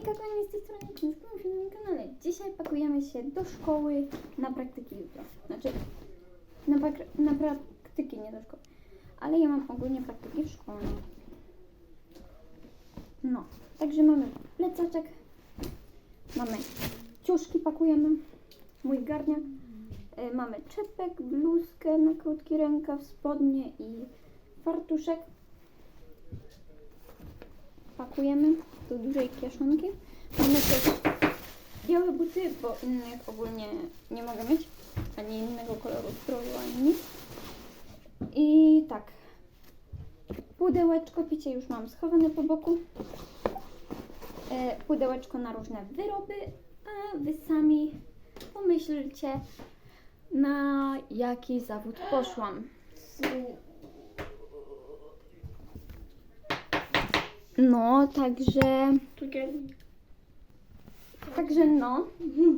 Hejka, kochani, z tej strony Kniżka na moim kanale. Dzisiaj pakujemy się do szkoły na praktyki jutro. Znaczy, na, na praktyki, nie do szkoły. Ale ja mam ogólnie praktyki w szkole. No, także mamy plecaczek, mamy ciuszki, pakujemy, mój garniak, y, mamy czepek, bluzkę na krótki rękaw, spodnie i fartuszek. Pakujemy do dużej kieszonki. Mamy też białe buty, bo innych ogólnie nie mogę mieć, ani innego koloru stroju, ani nic. I tak, pudełeczko picie już mam schowane po boku. E, pudełeczko na różne wyroby, a wy sami pomyślcie, na jaki zawód poszłam. No, także, także no.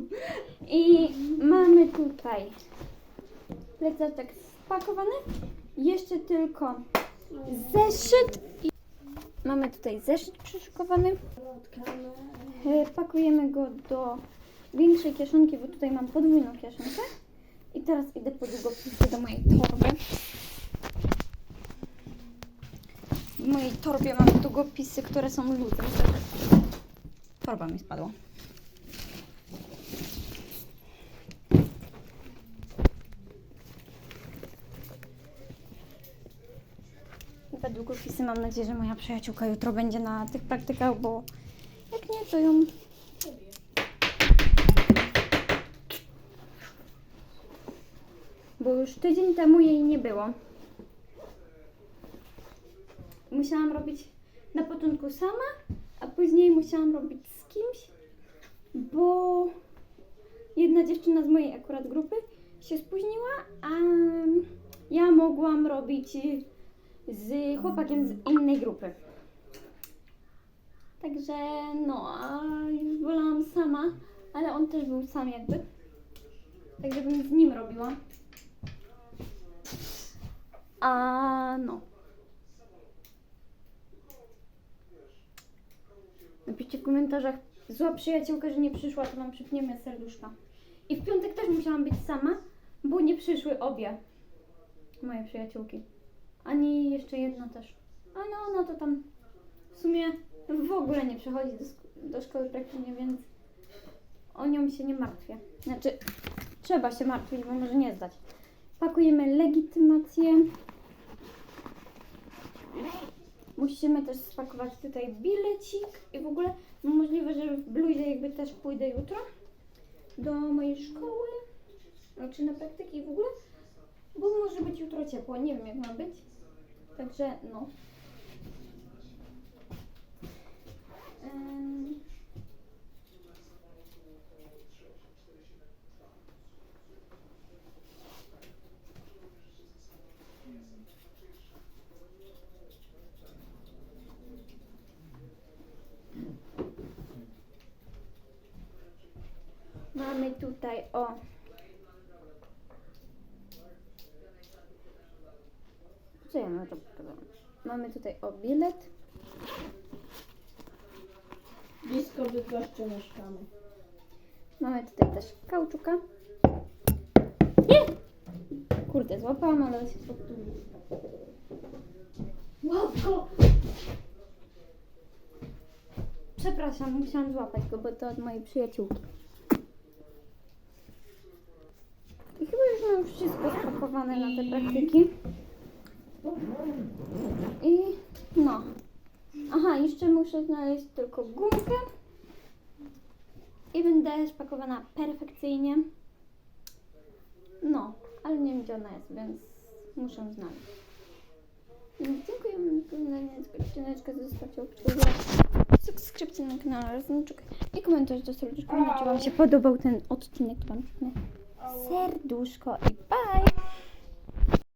I mamy tutaj plecaczek spakowany. Jeszcze tylko zeszyt. I mamy tutaj zeszyt przyszykowany. E, Pakujemy go do większej kieszonki, bo tutaj mam podwójną kieszonkę. I teraz idę po długopisy do mojej torby. W mojej torbie mam długopisy, które są luzem. Torba mi spadła. Te długopisy mam nadzieję, że moja przyjaciółka jutro będzie na tych praktykach, bo jak nie, to ją bo już tydzień temu jej nie było. Musiałam robić na początku sama, a później musiałam robić z kimś, bo jedna dziewczyna z mojej akurat grupy się spóźniła, a ja mogłam robić z chłopakiem z innej grupy. Także no, a wolałam sama, ale on też był sam jakby. Także bym z nim robiła. A no. W komentarzach, zła przyjaciółka, że nie przyszła, to wam przypniemy serduszka. I w piątek też musiałam być sama, bo nie przyszły obie moje przyjaciółki. Ani jeszcze jedna też. Ale ona to tam w sumie w ogóle nie przychodzi do, do szkoły praktycznie, więc o nią się nie martwię. Znaczy, trzeba się martwić, bo może nie zdać. Pakujemy legitymację. Musimy też spakować tutaj bilecik i w ogóle możliwe, że w bluzie jakby też pójdę jutro do mojej szkoły, czy na praktyki w ogóle, bo może być jutro ciepło, nie wiem jak ma być. Także no. Mamy tutaj o. Co ja na to pokazałam? Mamy tutaj o bilet. Blisko Bydgoszczy mieszkamy. Mamy tutaj też kauczuka. Nie! Kurde, złapałam, ale się podtulił. Łapko! Przepraszam, musiałam złapać go, bo to od mojej przyjaciółki. I chyba już mam wszystko spakowane na te praktyki. I no. Aha, jeszcze muszę znaleźć tylko gumkę. I będę spakowana perfekcyjnie. No, ale nie wiem gdzie ona jest, więc muszę znaleźć. Więc Dziękuję za odcineczka. Zostawcie subskrypcję na kanale Rozumczuk i komentarz do serduszka. Jeśli Wam się podobał ten odcinek, to Wam serduszko i!